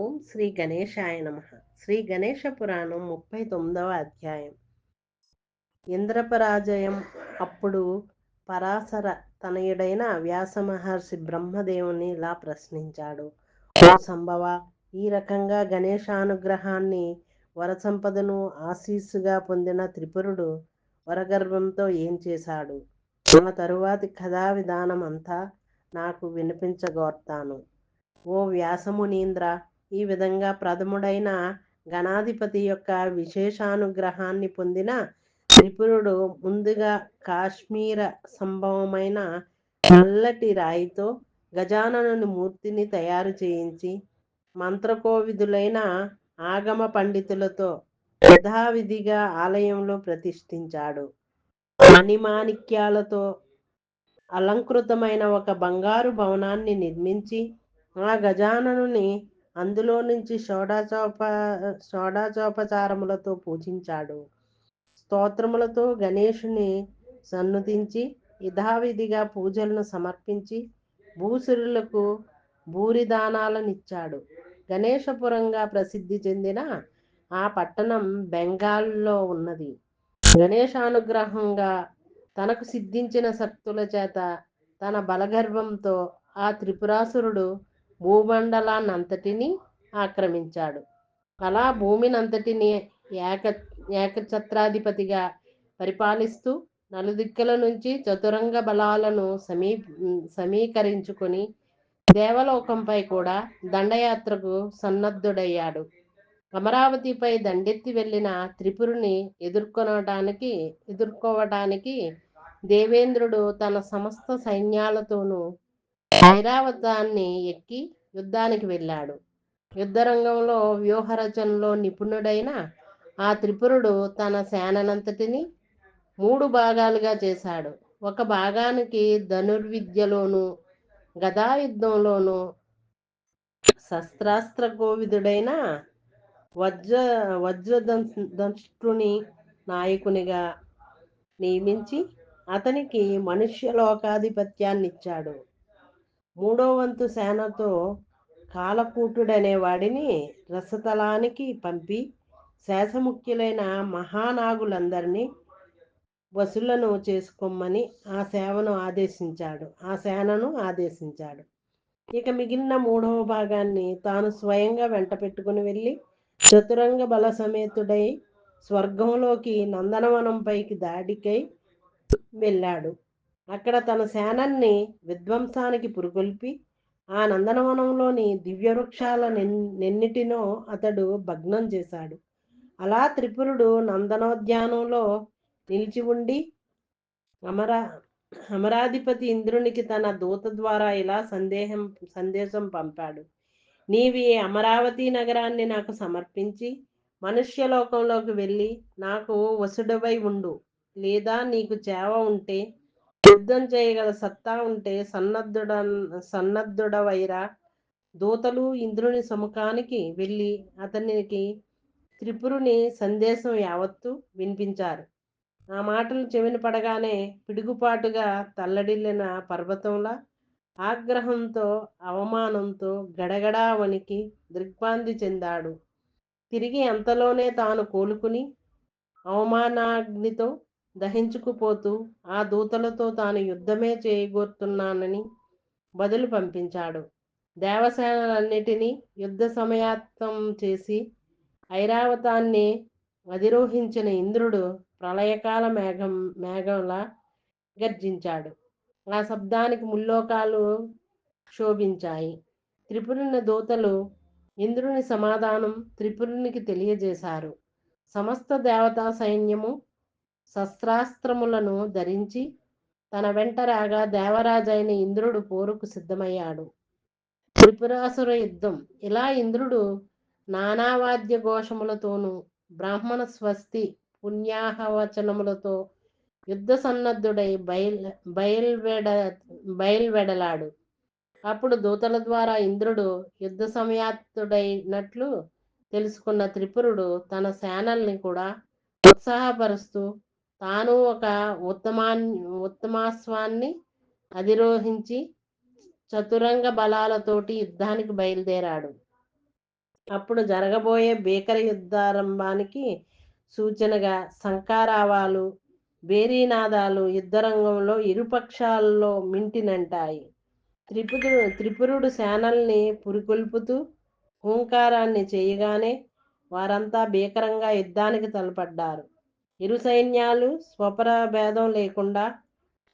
ఓం శ్రీ గణేశాయ నమ. శ్రీ గణేశ పురాణం ముప్పై తొమ్మిదవ అధ్యాయం. ఇంద్రపరాజయం అప్పుడు పరాశర తనయుడైన వ్యాస మహర్షి బ్రహ్మదేవుని ఇలా ప్రశ్నించాడు. ఓ సంభవ ఈ రకంగా గణేశానుగ్రహాన్ని వరసంపదను ఆశీస్సుగా పొందిన త్రిపురుడు వరగర్భంతో ఏం చేశాడు? ఆ తరువాతి కథా విధానం అంతా నాకు వినిపించగోర్తాను. ఓ వ్యాసమునీంద్ర ఈ విధంగా ప్రథముడైన గణాధిపతి యొక్క విశేషానుగ్రహాన్ని పొందిన త్రిపురుడు ముందుగా కాశ్మీర సంభవమైన నల్లటి రాయితో గజాననుని మూర్తిని తయారు చేయించి మంత్రకోవిదులైన ఆగమ పండితులతో యథావిధిగా ఆలయంలో ప్రతిష్ఠించాడు. మణిమాణిక్యాలతో అలంకృతమైన ఒక బంగారు భవనాన్ని నిర్మించి ఆ గజాననుని అందులో నుంచి షోడాచోప షోడాచోపచారములతో పూజించాడు. స్తోత్రములతో గణేషుని సన్నుతించి యథావిధిగా పూజలను సమర్పించి భూసురులకు భూరిదానాలనిచ్చాడు. గణేశపురంగా ప్రసిద్ధి చెందిన ఆ పట్టణం బెంగాల్లో ఉన్నది. గణేశానుగ్రహంగా తనకు సిద్ధించిన శక్తుల చేత తన బలగర్భంతో ఆ త్రిపురాసురుడు భూమండలాన్నంతటినీ ఆక్రమించాడు. అలా భూమినంతటిని ఏక ఏకఛత్రాధిపతిగా పరిపాలిస్తూ నలుదిక్కుల నుంచి చతురంగ బలాలను సమీ సమీకరించుకొని దేవలోకంపై కూడా దండయాత్రకు సన్నద్ధుడయ్యాడు. అమరావతిపై దండెత్తి వెళ్ళిన త్రిపురుని ఎదుర్కొనటానికి ఎదుర్కోవటానికి దేవేంద్రుడు తన సమస్త సైన్యాలతోనూ ఐరావతాన్ని ఎక్కి యుద్ధానికి వెళ్ళాడు. యుద్ధరంగంలో వ్యూహరచనలో నిపుణుడైన ఆ త్రిపురుడు తన సేననంతటిని మూడు భాగాలుగా చేశాడు. ఒక భాగానికి ధనుర్విద్యలోను గదాయుద్ధంలోను శస్త్రాస్త్ర కోవిదుడైన వజ్ర వజ్రదంష్టుని నాయకునిగా నియమించి అతనికి మనుష్యలోకాధిపత్యాన్నిచ్చాడు. మూడో వంతు సేనతో కాలకూటుడనే వాడిని రసతలానికి పంపి శేషముఖ్యులైన మహానాగులందరినీ వసులను చేసుకోమని ఆ సేవను ఆదేశించాడు. ఆ సేనను ఆదేశించాడు. ఇక మిగిలిన మూడవ భాగాన్ని తాను స్వయంగా వెంట పెట్టుకుని వెళ్ళి చతురంగ బల సమేతుడై స్వర్గంలోకి నందనవనంపైకి దాడికై వెళ్ళాడు. అక్కడ తన శానాన్ని విధ్వంసానికి పురుగొల్పి ఆ నందనవనంలోని దివ్యవృక్షాల నెన్నిటినో అతడు భగ్నం చేశాడు. అలా త్రిపురుడు నందనోద్యానంలో నిలిచి ఉండి అమరా అమరాధిపతి ఇంద్రునికి తన దూత ద్వారా ఇలా సందేహం సందేశం పంపాడు. నీవి అమరావతి నగరాన్ని నాకు సమర్పించి మనుష్యలోకంలోకి వెళ్ళి నాకు వసుడవై ఉండు లేదా నీకు చేవ ఉంటే యుద్ధం చేయగల సత్తా ఉంటే సన్నద్ధుడ సన్నద్ధుడవైరా. దూతలు ఇంద్రుని సముఖానికి వెళ్ళి అతనికి త్రిపురుని సందేశం యావత్తు వినిపించారు. ఆ మాటలు చెవిన పడగానే పిడుగుపాటుగా తల్లడిల్లిన పర్వతంలా ఆగ్రహంతో అవమానంతో గడగడా వణికి దిగ్భ్రాంతి చెందాడు. తిరిగి అంతలోనే తాను కోలుకుని అవమానాగ్నితో దహించుకుపోతూ ఆ దూతలతో తాను యుద్ధమే చేయగోరుతున్నానని బదులు పంపించాడు. దేవసేనలన్నిటినీ యుద్ధ సమయాత్తం చేసి ఐరావతాన్ని అధిరోహించిన ఇంద్రుడు ప్రళయకాల మేఘం మేఘంలా గర్జించాడు. ఆ శబ్దానికి ముల్లోకాలు శోభించాయి త్రిపురుని దూతలు ఇంద్రుని సమాధానం త్రిపురునికి తెలియజేశారు. సమస్త దేవతా సైన్యము శస్త్రాస్త్రములను ధరించి తన వెంట రాగా దేవరాజైన ఇంద్రుడు పోరుకు సిద్ధమయ్యాడు. త్రిపురాసుర యుద్ధం. ఇలా ఇంద్రుడు నానావాద్య ఘోషములతోనూ బ్రాహ్మణ స్వస్తి పుణ్యాహవచనములతో యుద్ధ సన్నద్ధుడై బయల్ బయల్వెడ బయల్వెడలాడు. అప్పుడు దూతల ద్వారా ఇంద్రుడు యుద్ధ సమయాత్తుడైనట్లు తెలుసుకున్న త్రిపురుడు తన సేనల్ని కూడా ఉత్సాహపరుస్తూ తాను ఒక ఉత్తమా ఉత్తమాస్వాన్ని అధిరోహించి చతురంగ బలాలతోటి యుద్ధానికి బయలుదేరాడు. అప్పుడు జరగబోయే భీకర యుద్ధారంభానికి సూచనగా సంకారావాలు భేరీనాదాలు యుద్ధరంగంలో ఇరుపక్షాల్లో మింటినంటాయి. త్రిపురు త్రిపురుడు సేనల్ని పురికొల్పుతూ హూంకారాన్ని చేయగానే వారంతా భీకరంగా యుద్ధానికి తలపడ్డారు. ఇరు సైన్యాలు స్వపర భేదం లేకుండా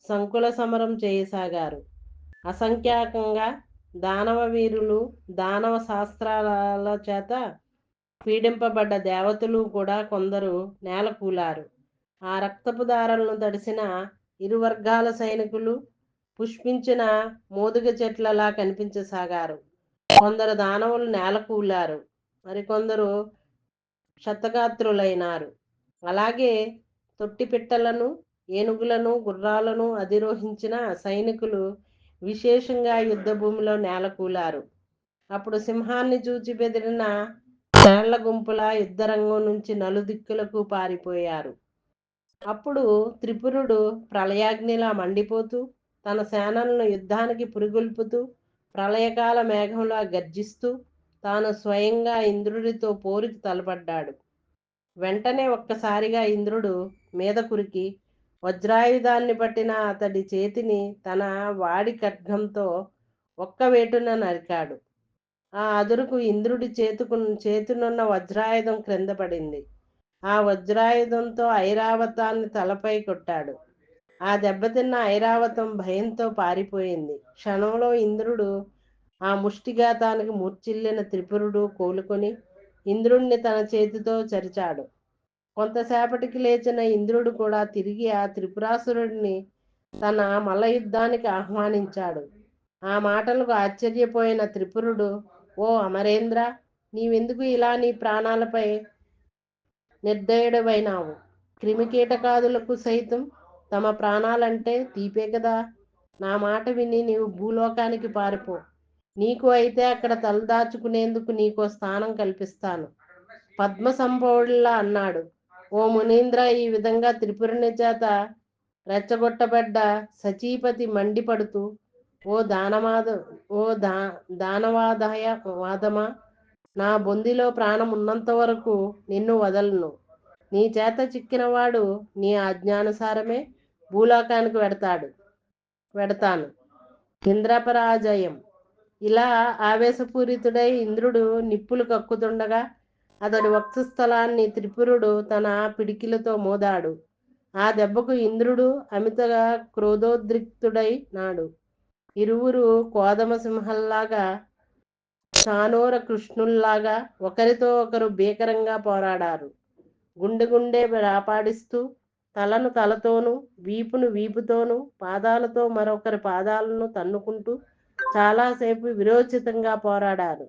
సంకుల సమరం చేయసాగారు. అసంఖ్యాకంగా దానవ వీరులు దానవ శాస్త్రాల చేత పీడింపబడ్డ దేవతలు కూడా కొందరు నేలకూలారు. ఆ రక్తపు దారలను తడిసిన ఇరు వర్గాల సైనికులు పుష్పించిన మోదుగ చెట్లలా కనిపించసాగారు. కొందరు దానవులు నేలకూలారు. మరికొందరు శతగాత్రులైనారు అలాగే తొట్టి పిట్టలను ఏనుగులను గుర్రాలను అధిరోహించిన సైనికులు విశేషంగా యుద్ధ భూమిలో నేలకూలారు. అప్పుడు సింహాన్ని చూచి బెదిరిన తేళ్ళ గుంపుల యుద్ధరంగం నుంచి నలుదిక్కులకు పారిపోయారు. అప్పుడు త్రిపురుడు ప్రళయాగ్నిలా మండిపోతూ తన సేనలను యుద్ధానికి పురిగొల్పుతూ ప్రళయకాల మేఘంలా గర్జిస్తూ తాను స్వయంగా ఇంద్రుడితో పోరుకు తలపడ్డాడు. వెంటనే ఒక్కసారిగా ఇంద్రుడు మీద కురికి వజ్రాయుధాన్ని పట్టిన అతడి చేతిని తన వాడి ఖడ్గంతో ఒక్క వేటున నరికాడు. ఆ అదురుకు ఇంద్రుడి చేతుకు చేతునున్న వజ్రాయుధం క్రింద పడింది. ఆ వజ్రాయుధంతో ఐరావతాన్ని తలపై కొట్టాడు. ఆ దెబ్బతిన్న ఐరావతం భయంతో పారిపోయింది. క్షణంలో ఇంద్రుడు ఆ ముష్టిఘాతానికి మూర్చిల్లిన త్రిపురుడు కోలుకొని ఇంద్రుణ్ణి తన చేతితో చరిచాడు. కొంతసేపటికి లేచిన ఇంద్రుడు కూడా తిరిగి ఆ త్రిపురాసురుడిని తన మల్ల ఆహ్వానించాడు. ఆ మాటలకు ఆశ్చర్యపోయిన త్రిపురుడు ఓ అమరేంద్ర నీవెందుకు ఇలా నీ ప్రాణాలపై నిర్దయుడవైనావు? క్రిమికీటకాదులకు సైతం తమ ప్రాణాలంటే తీపే కదా? నా మాట విని నీవు భూలోకానికి పారిపో. నీకు అయితే అక్కడ తలదాచుకునేందుకు నీకో స్థానం కల్పిస్తాను. పద్మ సంభవుడిలా అన్నాడు. ఓ మునీంద్ర ఈ విధంగా త్రిపురుని చేత రెచ్చగొట్టబడ్డ సచీపతి మండిపడుతూ ఓ దానవాద ఓ దా దానవాదయ వాదమా నా బొందిలో ప్రాణం ఉన్నంత వరకు నిన్ను వదలను. నీ చేత చిక్కినవాడు నీ ఆజ్ఞానుసారమే భూలోకానికి వెడతాడు వెడతాను. ఇంద్రపరాజయం ఇలా ఆవేశపూరితుడై ఇంద్రుడు నిప్పులు కక్కుతుండగా అతడి వక్షస్థలాన్ని త్రిపురుడు తన పిడికిలతో మోదాడు. ఆ దెబ్బకు ఇంద్రుడు అమితగా క్రోధోద్రిక్తుడై నాడు. ఇరువురు కోదమ సింహల్లాగా చానోర కృష్ణుల్లాగా ఒకరితో ఒకరు భీకరంగా పోరాడారు. గుండె గుండె రాపాడిస్తూ తలను తలతోనూ వీపును వీపుతోనూ పాదాలతో మరొకరి పాదాలను తన్నుకుంటూ చాలాసేపు విరోచితంగా పోరాడారు.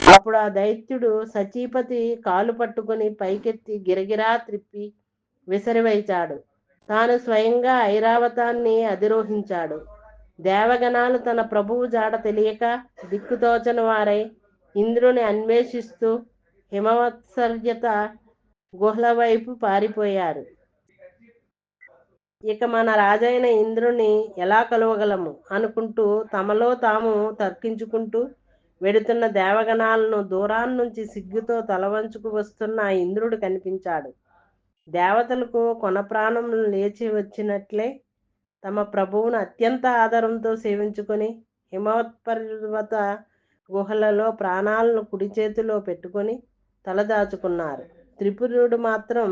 అప్పుడు ఆ దైత్యుడు సచీపతి కాలు పట్టుకుని పైకెత్తి గిరగిరా త్రిప్పి విసిరివైచాడు. తాను స్వయంగా ఐరావతాన్ని అధిరోహించాడు. దేవగణాలు తన ప్రభువు జాడ తెలియక దిక్కుతోచని వారై ఇంద్రుని అన్వేషిస్తూ హిమవత్సర్యత గుహల వైపు పారిపోయారు. ఇక మన రాజైన ఇంద్రుని ఎలా కలవగలము అనుకుంటూ తమలో తాము తర్కించుకుంటూ వెడుతున్న దేవగణాలను దూరాన్నించి సిగ్గుతో తలవంచుకు వస్తున్న ఆ ఇంద్రుడు కనిపించాడు. దేవతలకు కొన ప్రాణం లేచి వచ్చినట్లే తమ ప్రభువును అత్యంత ఆదరంతో సేవించుకొని హిమవత్పర్వత గుహలలో ప్రాణాలను కుడి చేతిలో పెట్టుకొని తలదాచుకున్నారు. త్రిపురుడు మాత్రం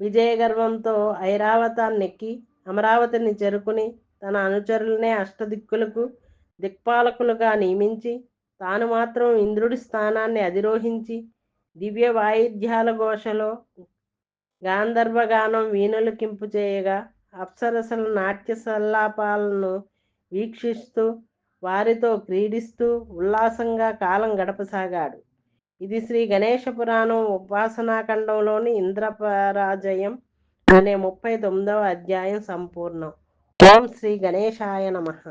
విజయగర్వంతో ఐరావతాన్నెక్కి అమరావతిని చేరుకుని తన అనుచరులనే అష్టదిక్కులకు దిక్పాలకులుగా నియమించి తాను మాత్రం ఇంద్రుడి స్థానాన్ని అధిరోహించి దివ్య వాయిద్యాల ఘోషలో గాంధర్వగానం వీణులకింపు చేయగా అప్సరసల నాట్య సల్లాపాలను వీక్షిస్తూ వారితో క్రీడిస్తూ ఉల్లాసంగా కాలం గడపసాగాడు. ఇది శ్రీ గణేష పురాణం ఉపాసనాఖండంలోని ఇంద్రపరాజయం అనే ముప్పై తొమ్మిదవ అధ్యాయం సంపూర్ణం. ఓం శ్రీ గణేశాయ నమః.